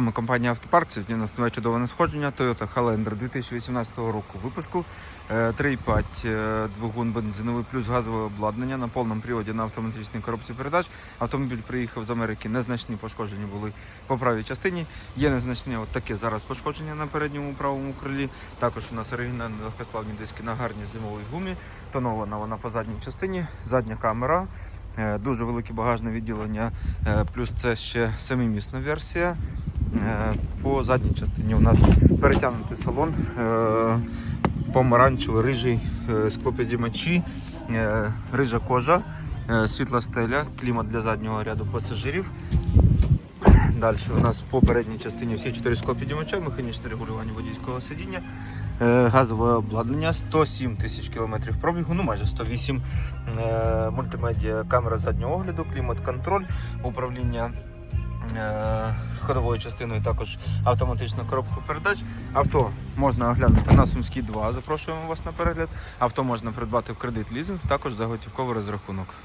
Ми компанія Автопарк. Сьогодні у нас нове чудове надходження. Toyota Highlander 2018 року випуску. Е, 3,5 е, двигун бензиновий плюс газове обладнання на повному приводі на автоматичній коробці передач. Автомобіль приїхав з Америки. Незначні пошкодження були по правій частині. Є незначні от таке зараз пошкодження на передньому правому крилі. Також у нас оригінальні легкосплавні диски на гарній зимовій гумі. Тонована вона по задній частині. Задня камера. Е, Дуже велике багажне відділення, е, плюс це ще семимісна версія. Е, По задній частині у нас перетягнутий салон, е, помаранчевий, рижий склопідіймачі, е, рижа кожа, світла стеля, клімат для заднього ряду пасажирів. Далі у нас по передній частині всі чотири склопідіймача, механічне регулювання водійського сидіння, газове обладнання, 107 тисяч кілометрів пробігу, ну майже 108, е, мультимедіа, камера заднього огляду, клімат-контроль, управління ходовою частиною, також автоматичну коробку передач. Авто можна оглянути на Сумській 2, запрошуємо вас на перегляд. Авто можна придбати в кредит лізинг, також за готівковий розрахунок.